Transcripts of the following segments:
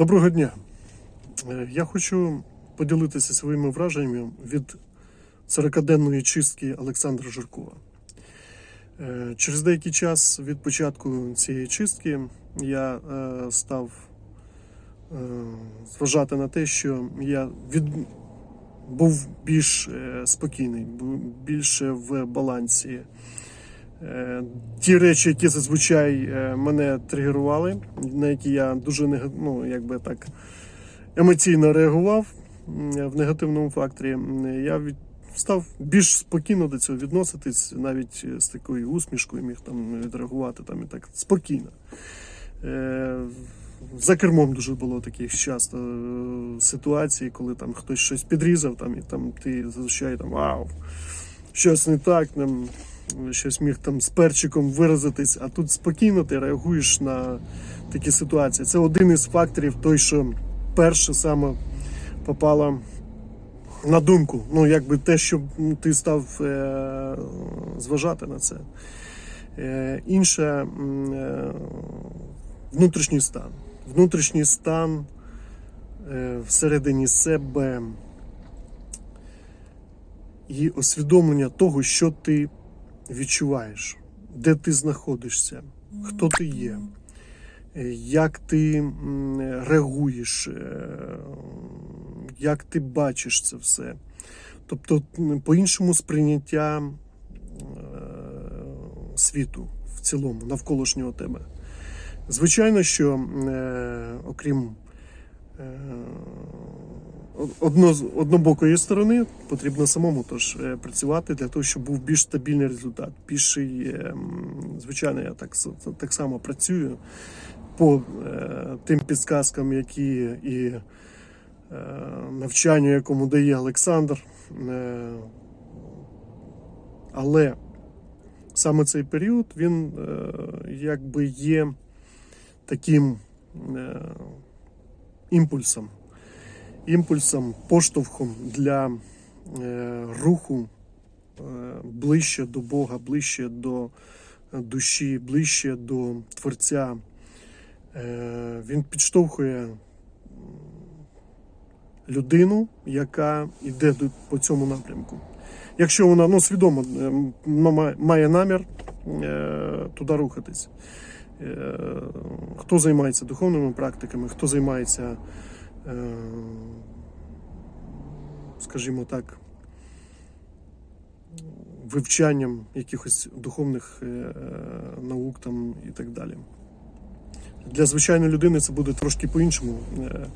Доброго дня. Е, Я хочу поділитися своїми враженнями від 40-денної чистки Олександра Жиркова. Е, Через деякий час від початку цієї чистки я е, став зважати на те, що я від... був більш спокійний, більше в балансі. Е, Ті речі, які зазвичай е, мене тригерували, на які я дуже ну, якби так емоційно реагував в негативному факторі, я від... став більш спокійно до цього відноситись, навіть з такою усмішкою міг там відреагувати там, і так спокійно. Е, За кермом дуже було таких часто ситуацій, коли там хтось щось підрізав, там, і там ти зазвичай там вау, щось не так, там, щось міг там з перчиком виразитись, а тут спокійно ти реагуєш на такі ситуації. Це один із факторів, той, що перше саме попало на думку. Ну, якби те, що ти став е- зважати на це. Е- інше е- внутрішній стан. Внутрішній стан е- всередині себе і усвідомлення того, що ти відчуваєш, де ти знаходишся, хто ти є, е, як ти реагуєш, е, як ти бачиш це все. Тобто, по-іншому сприйняття е, світу в цілому, навколишнього тебе. Звичайно, що окрім одно, однобокої сторони потрібно самому тож працювати для того, щоб був більш стабільний результат. Більший, е, звичайно, я так, так само працюю по е, тим підсказкам, які і е, навчанню, якому дає Олександр. Е, але саме цей період він якби є таким імпульсом, імпульсом, поштовхом для е, руху е, ближче до Бога, ближче до душі, ближче до Творця. Е, Він підштовхує людину, яка йде по цьому напрямку. Якщо вона ну, свідомо е, має намір е, туди рухатись. Е, Хто займається духовними практиками, хто займається, е, скажімо так, вивчанням якихось духовних е, наук там і так далі. Для звичайної людини це буде трошки по-іншому, е,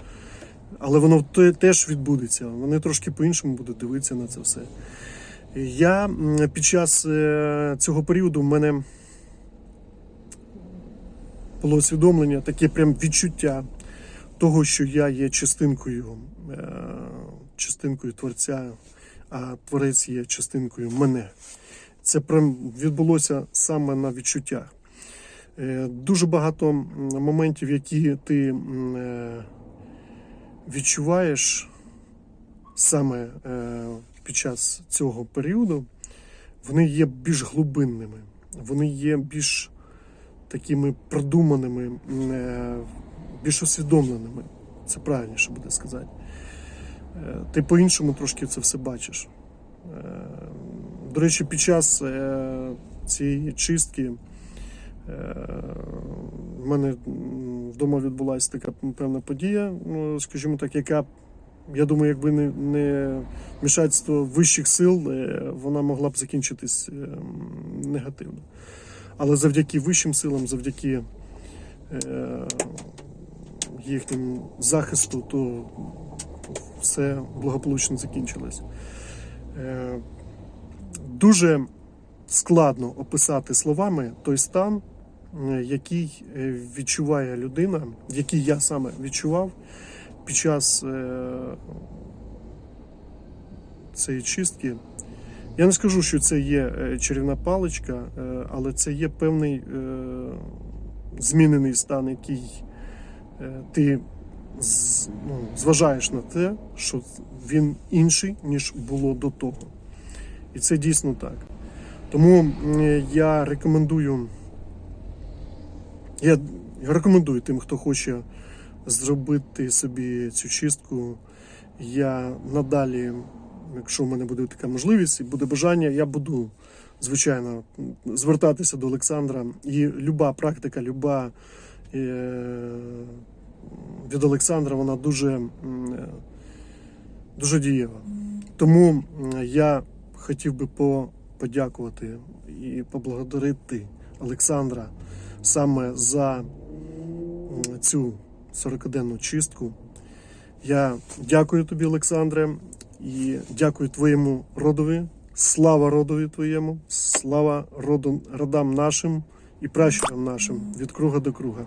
але воно теж відбудеться. Вони трошки по-іншому будуть дивитися на це все. Я під час е, цього періоду в мене було усвідомлення, таке прям відчуття того, що я є частинкою, е, частинкою Творця, а Творець є частинкою мене. Це відбулося саме на відчуттях. Е, Дуже багато моментів, які ти е, відчуваєш саме під час цього періоду, вони є більш глибинними, вони є більш такими продуманими, більш усвідомленими. Це правильніше буде сказати. Е, Ти по-іншому трошки це все бачиш. Е, До речі, під час е, цієї чистки в мене вдома відбулася така певна подія, ну, скажімо так, яка, я думаю, якби не, не вмішательство вищих сил, вона могла б закінчитись негативно. Але завдяки вищим силам, завдяки їхньому захисту, то все благополучно закінчилось. Е, дуже складно описати словами той стан, е, який е, відчуває людина, який я саме відчував під час цієї чистки. Я не скажу, що це є чарівна паличка, але це є певний змінений стан, який ти ну, зважаєш на те, що він інший, ніж було до того. І це дійсно так. Тому я рекомендую, я рекомендую тим, хто хоче зробити собі цю чистку. Я надалі, якщо в мене буде така можливість і буде бажання, я буду, звичайно, звертатися до Олександра. І люба практика, люба е, від Олександра, вона дуже, е, дуже дієва. Тому я хотів би по- подякувати і поблагодарити Олександра саме за цю 40-денну чистку. Я дякую тобі, Олександре, і дякую твоєму родові. Слава родові твоєму, слава роду, родам нашим і пращурам нашим від круга до круга.